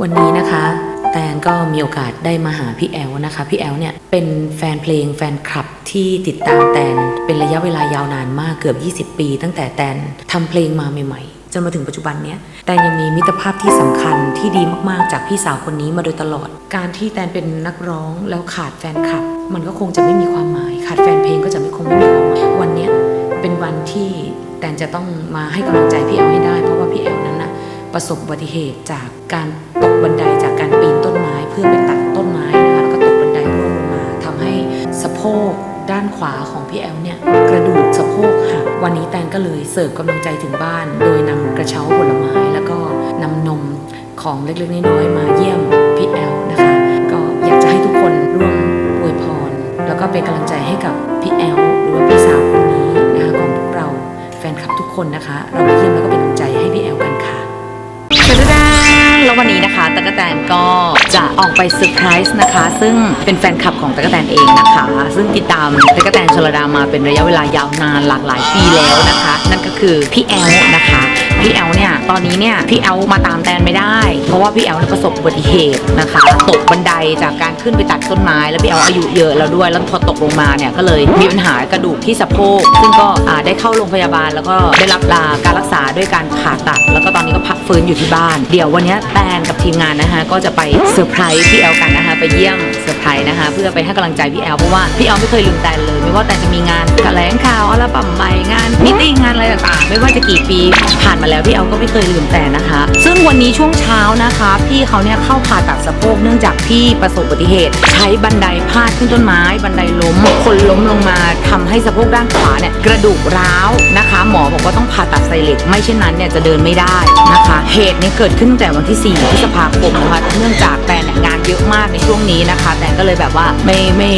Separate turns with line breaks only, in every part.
วันนี้นะคะ แตนก็มีโอกาสได้มาหาพี่แอลนะคะ พี่แอลเนี่ยเป็นแฟนเพลงแฟนคลับที่ติดตามแตนเป็นระยะเวลายาวนานมากเกือบ 20 ปี ตั้งแต่แตนทำเพลงมาใหม่ๆ จนมาถึงปัจจุบันเนี้ยแตนยังมีมิตรภาพที่สำคัญที่ดีมากๆ จากพี่สาวคนนี้มาโดยตลอด การที่แตนเป็นนักร้องแล้วขาดแฟนคลับ มันก็คงจะไม่มีความหมาย ขาดแฟนเพลงก็จะไม่คงไม่มีความหมายวันเนี้ยเป็นวันที่แตนจะต้องมาให้กำลังใจพี่แอลให้ได้ เพราะว่าพี่แอลนั้นนะประสบอุบัติเหตุจากการ บันไดจากการปีนต้นไม้เพื่อไปตัดต้นไม้นะคะแล้วก็ตกบันไดร่วงลงมาทำให้สะโพกด้านขวาของพี่แอลเนี่ยกระดูกสะโพกหักวันนี้แตนก็เลยเสิร์ฟกำลังใจถึงบ้าน โดยนำกระเช้าผลไม้ แล้วก็นำนมของเล็กๆน้อยๆมาเยี่ยมพี่แอลนะคะ ก็อยากจะให้ทุกคนร่วมอวยพร แล้วก็เป็นกำลังใจให้กับพี่แอลหรือว่าพี่สาวคนนี้นะคะของพวกเราแฟนคลับทุกคนนะคะ เรามาเยี่ยมแล้วก็เป็นกำลังใจให้พี่แอลกัน
แล้ววันนี้นะคะตะกะแตนก็จะออกไปเซอร์ไพรส์นะคะ ซึ่งเป็นแฟนคลับของตะกะแตนเองนะคะ ซึ่งติดตามตะกะแตนชลดามาเป็นระยะเวลายาวนานหลากหลายปีแล้วนะคะ นั่นก็คือพี่แอลนะคะ พี่แอลเนี่ยตอนนี้เนี่ยพี่แอลมาตามแตนไม่ได้ เพราะว่าพี่แอลประสบอุบัติเหตุนะคะตกบันไดจากการขึ้นไปตัดต้นไม้ แล้วพี่แอลอายุเยอะแล้วด้วยแล้วพอตกลงมาเนี่ยก็เลยมีปัญหากระดูกที่สะโพกซึ่งก็ได้เข้าโรงพยาบาล แล้วก็ได้รับลาการรักษาด้วยการผ่าตัด แล้วก็ตอนนี้ก็พักฟื้นอยู่ที่บ้าน เดี๋ยววันนี้แตนกับทีมงานนะคะก็จะไปเซอร์ไพรส์พี่แอลกันนะคะไปเยี่ยม เซอร์ไพรส์นะคะ เพื่อไปให้กำลังใจพี่แอลเพราะว่าพี่แอลไม่เคยลืมแตนเลย ไม่ว่าแตนจะมีงานแถลงข่าวอัลบั้มใหม่งานมิ팅งานอะไรต่างๆ ไม่ว่าจะกี่ปีผ่านมาแล้วพี่แอลก็ไม่เคยลืมแตนนะคะ ซึ่งวันนี้ช่วงเช้านะคะ พี่เขาเนี่ยเข้าผ่าตัดสะโพกเนื่องจากพี่ประสบอุบัติเหตุ ใช้บันไดพาดขึ้นต้นไม้ บันไดล้มคนล้มลงมาทำให้สะโพกด้านขวาเนี่ยกระดูกร้าวนะคะ หมอบอกว่าต้องผ่าตัดไซเล็กไม่เช่นนั้นเนี่ยจะเดินไม่ได้นะคะ เหตุนี้เกิดขึ้นตั้งแต่วันที่4พฤษภาคมนะคะเนื่องจากแตน เยอะมากในช่วงนี้นะคะ แตนก็เลยแบบว่าไม่ไม่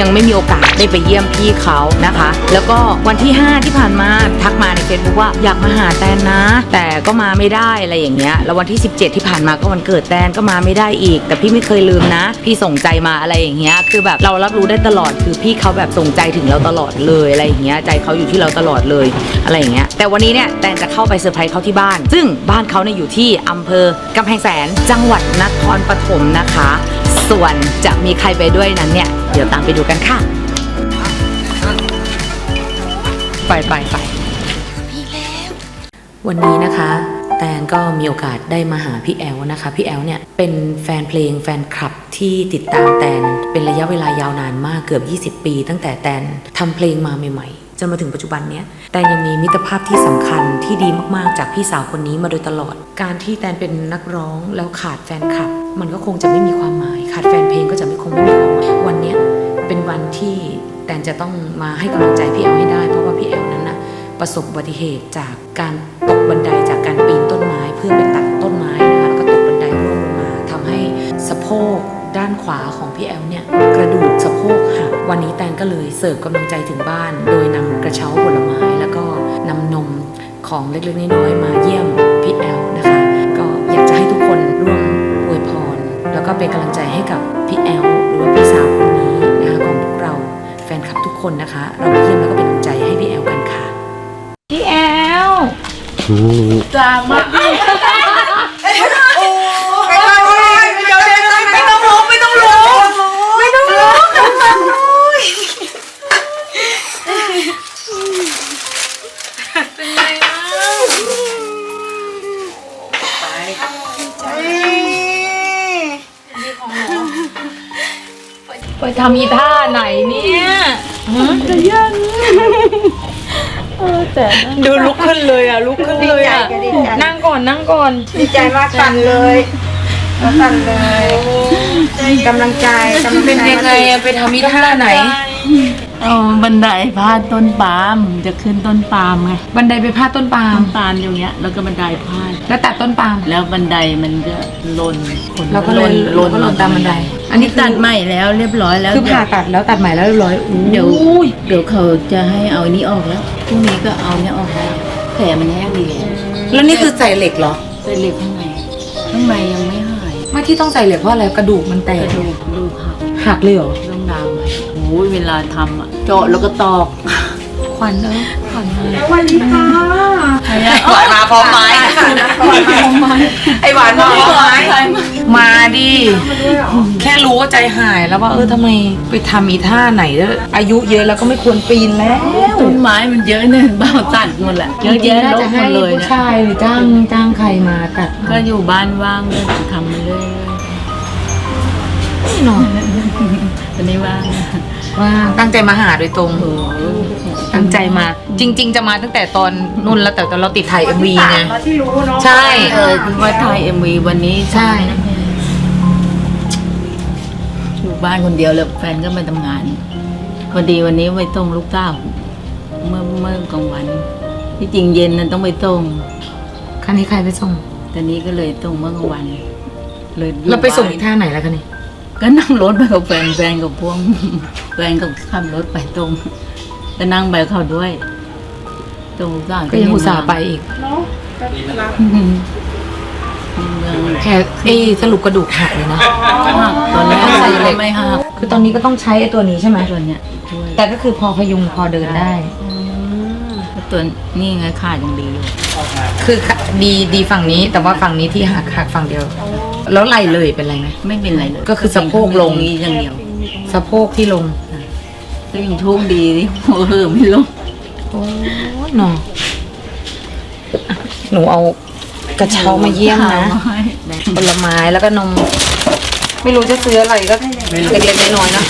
ยังไม่มีโอกาสได้ไปเยี่ยมพี่เขานะคะ แล้วก็วันที่ 5 ที่ผ่านมาทักมาในเฟซบุ๊กว่าอยากมาหาแตนนะ แต่ก็มาไม่ได้อะไรอย่างเงี้ยแล้ววันที่ 17 ที่ผ่านมาก็วันเกิดแตนก็มาไม่ได้อีก แต่พี่ไม่เคยลืมนะ พี่ส่งใจมาอะไรอย่างเงี้ยคือแบบเรารับรู้ได้ตลอดคือพี่เขาแบบส่งใจถึงเราตลอดเลยอะไรอย่างเงี้ยใจเขาอยู่ที่เราตลอดเลยอะไรอย่างเงี้ยแต่วันนี้เนี่ยแตนจะเข้าไปเซอร์ไพรส์เขาที่บ้าน ซึ่งบ้านเขาเนี่ยอยู่ที่อำเภอกำแพงแสนจังหวัดนครปฐมนะคะส่วนจะมีใครไปด้วยนั้นเนี่ย เดี๋ยวตามไปดูกันค่ะ ไปไปไป
วันนี้นะคะ แตนก็มีโอกาสได้มาหาพี่แอลนะคะ พี่แอลเนี่ยเป็นแฟนเพลงแฟนคลับที่ติดตามแตนเป็นระยะเวลายาวนานมากเกือบ 20 ปี ตั้งแต่แตนทำเพลงมาใหม่ๆ จนมาถึงปัจจุบันเนี้ยแตนยังมีมิตรภาพที่สำคัญที่ดีมากๆ จากพี่สาวคนนี้มาโดยตลอด การที่แตนเป็นนักร้องแล้วขาดแฟนคลับ มันก็คงจะไม่มีความหมาย ขาดแฟนเพลงก็จะไม่คงไม่มีความหมายวันเนี้ยเป็นวันที่แตนจะต้องมาให้กำลังใจพี่แอลให้ได้ เพราะว่าพี่แอลนั้นน่ะประสบอุบัติเหตุจากการตกบันไดจากการปีนต้นไม้เพื่อไปตัดต้น ขวาของพี่แอลเนี่ยกระดูกสะโพกหักวันนี้แตนก็เลยเสิร์ฟกำลังใจถึงบ้าน โดยนำกระเช้าผลไม้ แล้วก็นำนมของเล็กๆน้อยๆมาเยี่ยมพี่แอลนะคะ ก็อยากจะให้ทุกคนร่วมอวยพร แล้วก็เป็นกำลังใจให้กับพี่แอลหรือว่าพี่สาวคนนี้นะคะของพวกเราแฟนคลับทุกคนนะคะ เรามาเยี่ยมแล้วก็เป็นกำลังใจให้พี่แอลกันค่ะ
พี่แอล
จางมา
ไปทำอีท่าไหนเนี่ยจะยังเออแต่
ดูลุกขึ้นเลยอะลุกขึ้นเลยอะ
นั่งก่อนนั่งก่อน
ดีใจมากสั่นเลยสั่นเลยกำลังใจกำลังใจ
เป็นยังไงอะไปทำอีท่าไหน
เอาบันไดพาดต้นปาล์มจะขึ้นต้นปาล์มไง
บันไดไปพาดต้นปาล์ม
ต้นปาล์มอยู่เนี้ย แล้วก็บันไดพาด
แล้วตัดต้นปาล์ม
แล้วบันไดมันก็หล่นคน
เราก็เลย
หล่น
เราก็หล่นตามบันได
อันนี้ตัดใหม่แล้วเรียบร้อยแล้ว
คือผ่าตัดแล้วตัดใหม่แล้วเรียบร้อยอู้
เดี๋ยวเดี๋ยวเขาจะให้เอาอันนี้ออกแล้วพรุ่งนี้ก็เอาเนี้ยออกแล้วแผลมันแห้งดีแล้ว
แล้วนี่คือใส่เหล็กเหรอ
ใส่เหล็กข้างในข้างในยังไม่หาย
ไม่ที่ต้องใส่เหล็กเพราะอะไรกระดูกมันแต
ก
ก
ระดูกกระดูกหัก
หักเลยเหรอ
ต้องดามไว้โอ้ ยเวลาทำอะเจาะแล้วก็ตอก
ขวัญเอ้ยขวัญเลย
สวัสดีค่ะ
หวานมาพร้อมไม้ไอหวานมาพร้อมไม้
มาดิ แค่รู้ก็ใจหายแล้วว่าเออทำไมไปทำอีท่าไหนแล้วอายุเยอะแล้วก็ไม่ควรปีนแล้ว
ต้นไม้มันเยอะเนี่ยบ้าตัดหมดแหละเยอะแยะ
น่า
ล
จะ
บหม
ให้
ดเลย
ผู้
นะ
ชายหรือจ้างจ้างใครมาตัด
ก็อยู่บ้านว่างก็ทำไปเรื่อย
นี่เนาะ
ๆตอนนี้ว่าง
ว่าตั้งใจมาหาโดยตรง
โอ้โห
ตั้งใจมา จริง ๆ จะมาตั้งแต่ตอนนุ่นแล้วแต่ตอนเราติดถ่ายเอ็มวีไง
มาที่รู้เนาะ
ใช่
เออคุณว่าถ่ายเอ็มวีวันนี้
ใช่
อยู่บ้านคนเดียวเลยแฟนก็ไปทำงานพอดีวันนี้ไปส่งลูกเต้า เมื่อเมื่อกลางวัน ที่จริงเย็นนั้นต้องไปส่ง
คันนี้ใครไปส่ง
ตอนนี้ก็เลยส่งเมื่อกลางวัน เลยอยู่
เราไปส่ง
บ้น
อีท่าไหนแล้วคันนี้
ก็นั่งรถไปกับแฟนแฟนกับพวงแฟนกับขับรถไปตรง ก็นั่งไปเขาด้วย ตรงสาว
ก็ยังอุตส่าห์ไปอีก
เนาะก็รัก
เมือง
แค่เอยสรุปกระดูกหักเลยนะ
หักตอนแรกใส่เหล็กไม่หัก
คือตอนนี้ก็ต้องใช้ไอ้ตัวนี้ใช่ไหม
ตัวเนี้ยช่วย
แต่ก็คือพอพยุงพอเดินได้
ตัวนี่ไงขาดยังดีอยู่
คือดีดีฝั่งนี้แต่ว่าฝั่งนี้ที่หักหักฝั่งเดียว แล้วไหลเลยเป็นไรไหม
ไม่เป็นไรเลย
ก็คือสะโพกลง
นี้อย่างเดียว
สะโพกที่ลง
ก็ยังโชคดีที่หัวเหิมไม่ลง
โอ้ยหนอหนูเอากระเช้ามาเยี่ยมนะผลไม้แล้วก็นม ไม่รู้จะซื้ออะไรก็เล็กๆน้อยๆนะ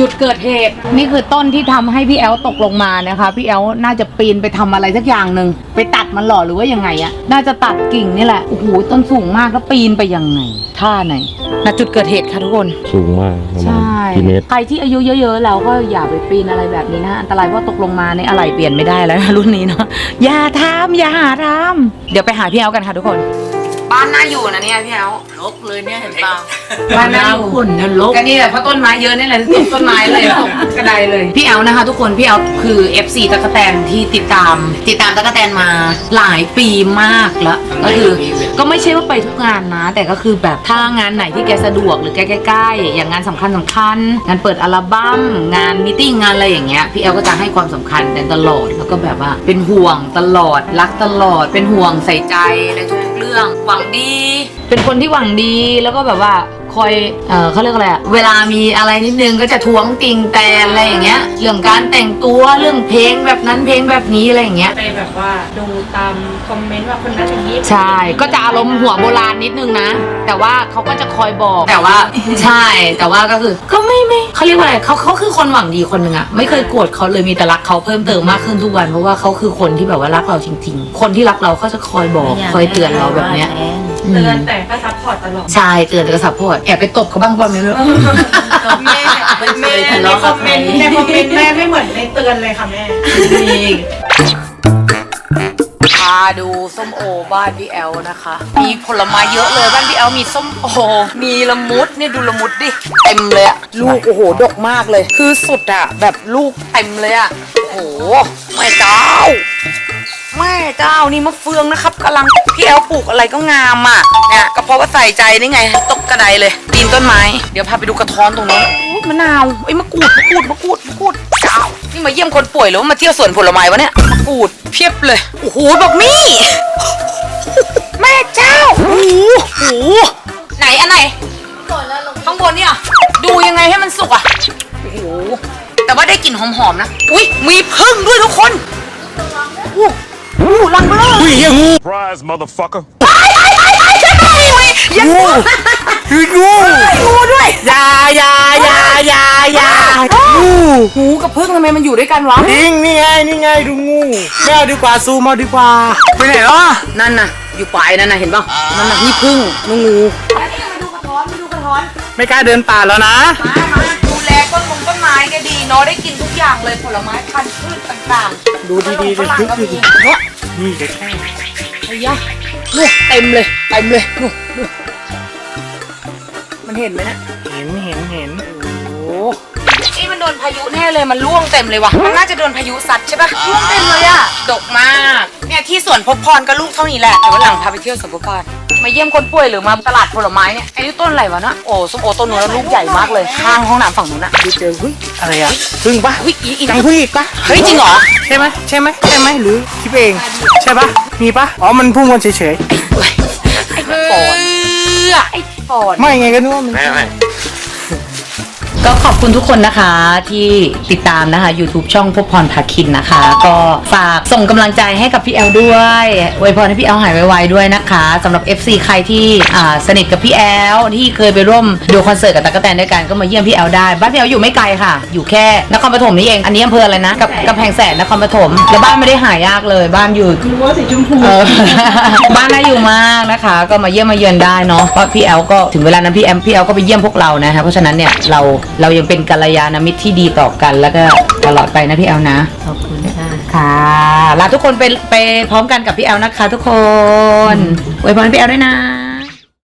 จุดเกิดเหตุ นี่คือต้นที่ทำให้พี่แอลตกลงมานะคะ พี่แอลน่าจะปีนไปทำอะไรสักอย่างหนึ่งไปตัดมันหรอหรือว่ายังไงอะน่าจะตัดกิ่งนี่แหละโอ้โหต้นสูงมากแล้วปีนไปยังไงท่าไหนณจุดเกิดเหตุค่ะทุกคน
สูงมากประมาณ
ใช่
กี่เมตร
ใครที่อายุเยอะๆแล้วก็อย่าไปปีนอะไรแบบนี้นะอันตรายเพราะตกลงมาในอะไรเปลี่ยนไม่ได้แล้วนะรุ่นนี้เนาะอย่าทำอย่าหาทำเดี๋ยวไปหาพี่แอลกันค่ะทุกคน บ้านน่าอยู่นะเนี่ยพี่แอล
ลกเลยเนี่ยเห็นป่ะ
บ้านน่าอยู่
ขุ่นเนี่ยลก
ก็นี่แหละเพราะต้นไม้เยอะนี่แหละตกต้นไม้เลยตกกระไดเลยพี่แอลนะคะ ทุกคนพี่แอลคือ FC ตะกะแตนที่ติดตาม ติดตามตะกะแตนมาหลายปีมากแล้วก็คือก็ไม่ใช่ว่าไปทุกงานนะ แต่ก็คือแบบถ้างานไหนที่แกสะดวกหรือแกใกล้ๆอย่างงานสำคัญสำคัญงานเปิดอัลบั้มงานมิ팅งานอะไรอย่างเงี้ยพี่แอลก็จะให้ความสำคัญแตนตลอดแล้วก็แบบว่าเป็นห่วงตลอดรักตลอดเป็นห่วงใส่ใจในทุกๆเรื่องหวังดี เป็นคนที่หวังดีแล้วก็แบบว่า คอยเออเขาเรียกอะไรอะเวลามีอะไรนิดนึงก็จะท้วงติงแตนอะไรอย่างเงี้ย เรื่องการแต่งตัวเรื่องเพลงแบบนั้นเพลงแบบนี้อะไรอย่างเงี้ย
ไปแบบว่าดูตามคอมเมนต์ว่าคนนั้นอย่างนี้
ใช่ ก็จะอารมณ์หัวโบราณนิดนึงนะ แต่ว่าเขาก็จะคอยบอก แต่ว่า ใช่ แต่ว่าก็คือก็ไม่ไม่เขาเรียกว่าอะไรเขาเขาคือคนหวังดีคนหนึ่งอะไม่เคยโกรธเขาเลยมีแต่รักเขาเพิ่มเติมมากขึ้นทุกวันเพราะว่าเขาคือคนที่แบบว่ารักเราจริง ๆ คนที่รักเราเขาจะคอยบอกคอยเตือนเราแบบเนี้ย
เตือนแต่ก็ซัพพอร์ตตลอด
ใช่เตือนแต่ก็สับพอร์ตแอบไปตบเขาบ้างป่ะไม่รู้
แม่แม่ในคอมเมนต์ในคอมเมนต์แม่ไม่เหมือนในเตือนเลยค่ะแม่
พาดูส้มโอบ้านพี่แอลนะคะ มีผลไม้เยอะเลยบ้านพี่แอลมีส้มโอ มีละมุดเนี่ยดูละมุดดิเต็มเลยอะลูกโอ้โหดกมากเลย คือสุดอะแบบลูกเต็มเลยอะโอ้โหแม่เจ้า แม่เจ้านี่มะเฟืองนะครับกำลังพี่แอลปลูกอะไรก็งามอะเนี่ยก็เพราะว่าใส่ใจนี่ไง ตกกระไดเลยปีนต้นไม้ เดี๋ยวพาไปดูกระท้อนตรงนู้นอุ๊ยมะนาวไอ้ยมะกรูดมะกรูดมะกรูดมะกรูดเจ้านี่มาเยี่ยมคนป่วยหรือว่ามาเที่ยวสวนผลไม้วะเนี่ยมะกรูดเพียบเลยโอ้โหบอกมี่ แม่เจ้าโอ้โหโอ้โหไหนอันไหนข้างบนเนี่ยดูยังไงให้มันสุกอะ โอ้โห แต่ว่าได้กลิ่นหอมๆนะ อุ้ยมีพึ่งด้วยทุกคนอู้ อู้ลังเบลอ
Surprise motherfucker
ยังงูงูงูด้วยยายายายายางูงูกับพึ่งทำไมมันอยู่ด้วยกันวะ
จริงนี่ไงนี่ไงดูงูไม่เอาดีกว่าซูมเอาดีกว่าไปไหนแล้วอะ
นั่นน่ะ อยู่ปลายนั่นน่ะเห็นป่ะนั่นน่ะนี่พึ่งนู่นงู
ไม่กล้าเดินป่าแล้วนะ
มามาดูแลต้นมงต้น ไม้ก็ดีเนาะได้กินทุกอย่างเลยผลไม้พันธุ์พืชต่างๆ
ดูดีๆ
ฝรั่งก็มี
ดูดี
เนาะ
นี่เด็กแค่
ไอ้ยะนู่นเต็มเลยเต็มเลยนู่นนู่นมันเห็นไหมเนี่ย
เห็นเห็นเห็น
โอ้นี่มัน โดนพายุแน่เลยมันร่วงเต็มเลยว่ะ มันน่าจะโดนพายุซัดใช่ปะร่วงเต็มเลยอะดกมาก เนี่ยที่สวนพบพรก็ลูกเท่านี้แหละเดี๋ยววันหลังพาไปเที่ยวสวนพบพรมาเยี่ยมคนป่วยหรือมาตลาดผลไม้เนี่ยไอ้นี่ต้นอะไรวะนะโอ้ส้มโอต้นนู้นแล้วลูกใหญ่มากเลยข้างห้องน้ำฝั่งนู้นอะ
ดูเจอเฮ้ยอะไรอะพึ่งปะ
วิอีอี
จังพึ่งอีกปะ
เฮ้ยจริงเหรอ
ใช่ไหมใช่ไหมใช่ไหมหรือคิดเองใช่ปะมีปะอ๋อมันพุ่งมันเฉย
ไอ้
ไอ้ปอนไอ้ปอน
ไม่ไงก็นึกว่ามัน
ไม่ไม่
ก็ขอบคุณทุกคนนะคะที่ติดตามนะคะ YouTube ช่องพบพรพาคินนะคะ ก็ฝากส่งกำลังใจให้กับพี่แอลด้วยอวยพรให้พี่แอลหายไวๆด้วยนะคะสำหรับ FC ใครที่อ่าสนิทกับพี่แอลที่เคยไปร่วมดูคอนเสิร์ตกับตั๊กแตนด้วยกันก็มาเยี่ยมพี่แอลได้บ้านพี่แอลอยู่ไม่ไกลค่ะ อยู่แค่นครปฐมนี่เองอันนี้อำเภออะไรนะกับกำแพงแสนนครปฐมแล้วบ้านไม่ได้หายากเลย บ้านอยู่รั้วสีชมพูบ้านน่าอยู่มากนะคะ ก็มาเยี่ยมมาเยือนได้เนาะเพราะพี่แอลก็ถึงเวลานั้นพี่แอมพี่แอลก็ไปเยี่ยมพวกเรานะคะเพราะฉะนั้นเนี่ยเรา เรายังเป็นกัลยาณมิตรที่ดีต่อกันแล้วก็ตลอดไปนะพี่แอลนะ
ขอบคุณค่ะ
ค่ะลาทุกคนไปไปพร้อมกันกับพี่แอลนะคะ ทุกคนไว้พรให้พี่แอลด้วยนะ